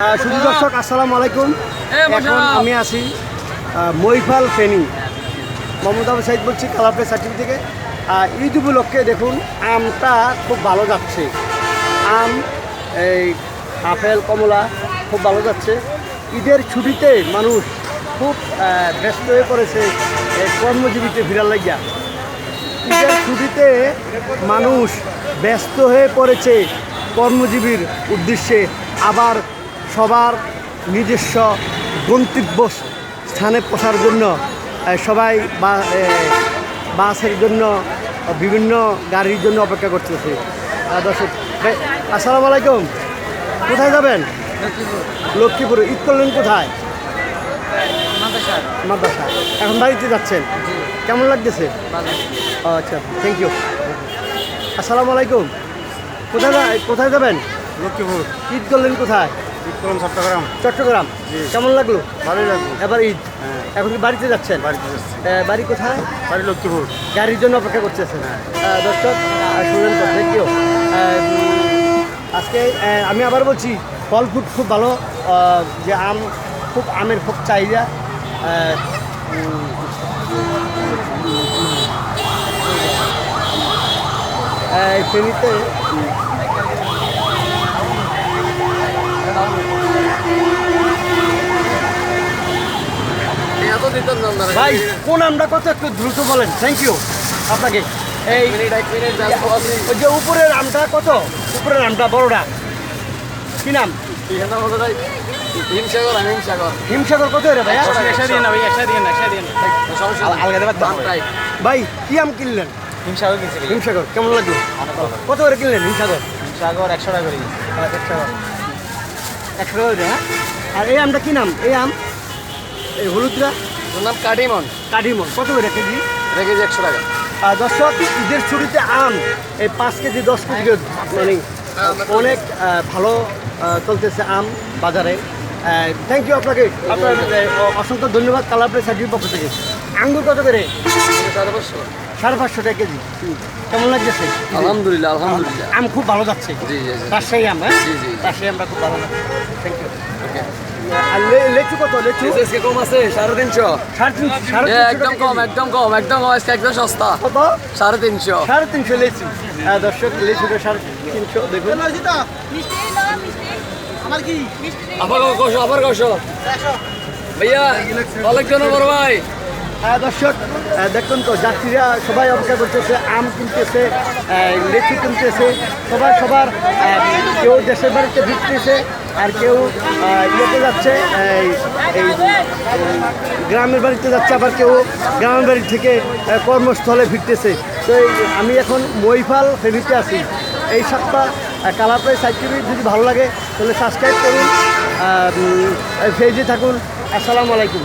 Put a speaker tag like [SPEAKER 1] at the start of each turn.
[SPEAKER 1] আহ, দর্শক আসসালামু আলাইকুম। এখন আমি আছি আহ, মহিফাল ফেনী। মোহাম্মদ আবু সাইদ বলছি কালাপে সার্টিফিকেট থেকে ঈদ উপলক্ষে দেখুন আমটা খুব ভালো যাচ্ছে। আম এই আপেল কমলা খুব ভালো যাচ্ছে। ঈদের ছুটিতে মানুষ খুব ব্যস্ত হয়ে পড়েছে কর্মজীবীতে ভিড়ার লাগিয়া। ঈদের ছুটিতে মানুষ ব্যস্ত হয়ে পড়েছে কর্মজীবীর উদ্দেশ্যে। আবার সবার নিজস্ব গন্তব্য স্থানে পৌঁছার জন্য সবাই বা বাসের জন্য বিভিন্ন গাড়ির জন্য অপেক্ষা করতেছে। দর্শক ভাই, আসসালামু আলাইকুম। কোথায় যাবেন? লক্ষ্মীপুরে। ঈদ করলেন কোথায়? মাদ্রাসা। এখন বাড়িতে যাচ্ছেন? কেমন লাগতেছে? আচ্ছা থ্যাংক ইউ আসসালামু আলাইকুম। কোথায় কোথায় যাবেন?
[SPEAKER 2] লক্ষ্মীপুর।
[SPEAKER 1] ঈদ করলেন কোথায়?
[SPEAKER 2] বিক্রম চট্টগ্রাম।
[SPEAKER 1] চট্টগ্রাম? কেমন লাগল?
[SPEAKER 2] ভালোই লাগবে
[SPEAKER 1] এবার ঈদ। এখন কি বাড়িতে যাচ্ছেন?
[SPEAKER 2] বাড়িতে
[SPEAKER 1] বাড়ি কোথায়?
[SPEAKER 2] বাড়ি লক্ষ্মীপুর।
[SPEAKER 1] গাড়ির জন্য অপেক্ষা করতেছেন। আহ, দর্শক শুনলেন তো থ্যাংক ইউ আজকে আমি আবার বলছি ফল ফুড খুব ভালো। যে আম খুব আমের খুব চাহিদা। এই ফেনীতে ভাই কোন আমটা কত একটু দ্রুত বলেন থ্যাংক ইউ আপনাকে এই ওই যে উপরের আমটা কত? উপরের আমটা বড়টা। কি নাম? হিমসাগর কত রে ভাইয়া ভাই কি আম কিনলেন? হিমসাগর কেমন লাগল? কত করে কিনলেন হিমসাগর? হিমসাগর একশো টাকা করে। একশো টাকা করে, হ্যাঁ? আর এই আমটা কি নাম? এই আম? এই হলুদরা
[SPEAKER 2] কাটিমন
[SPEAKER 1] কাঠিমন কত করে কেজি?
[SPEAKER 2] রেখেছি একশো টাকা।
[SPEAKER 1] আর দর্শক ঈদের ছুটিতে আম এই পাঁচ কেজি দশ কেজি মানে অনেক ভালো চলতেছে আম বাজারে। থ্যাংক ইউ আপনাকে। আপনার অসংখ্য ধন্যবাদ কালাপ্রে সার্টিফিকেট পক্ষ থেকে। আঙ্গুর কত করে?
[SPEAKER 2] সাড়ে পাঁচশো।
[SPEAKER 1] সাড়ে পাঁচশো টাকা কেজি। কেমন লাগতেছে?
[SPEAKER 2] আলহামদুলিল্লাহ আলহামদুলিল্লাহ।
[SPEAKER 1] আম খুব ভালো যাচ্ছে। রাজশাহী আম হ্যাঁ। রাজশাহী আমটা খুব ভালো যাচ্ছে। থ্যাংক ইউ আর লে- লেচু কত? লেচু?
[SPEAKER 2] আজকে কম আছে সাড়ে তিনশো।
[SPEAKER 1] সাড়ে
[SPEAKER 2] একদম কম একদম কম একদম কম আজকে একদম সস্তা।
[SPEAKER 1] কত?
[SPEAKER 2] সাড়ে তিনশো।
[SPEAKER 1] সাড়ে তিনশো লেচু। হ্যাঁ দর্শক লেচুটা সাড়ে তিনশো দেখুন।
[SPEAKER 2] আবার ভাইয়া অনেক জন ভাই।
[SPEAKER 1] হ্যাঁ দর্শক দেখুন তো যাত্রীরা সবাই অপেক্ষা করতেছে আম কিনতেছে লেচু কিনতেছে। সবাই সবার কেউ দেশের বাড়িতে ফিরতেছে আর কেউ ইয়েতে যাচ্ছে, এই গ্রামের বাড়িতে যাচ্ছে, আবার কেউ গ্রামের বাড়ি থেকে কর্মস্থলে ফিরতেছে। তো আমি এখন মহিফাল ফেরিতে আছি। এই সপ্তাহ কালাপাই সাইকেল যদি ভালো লাগে, তাহলে সাবস্ক্রাইব করুন ফেজে থাকুন। আসসালামু আলাইকুম।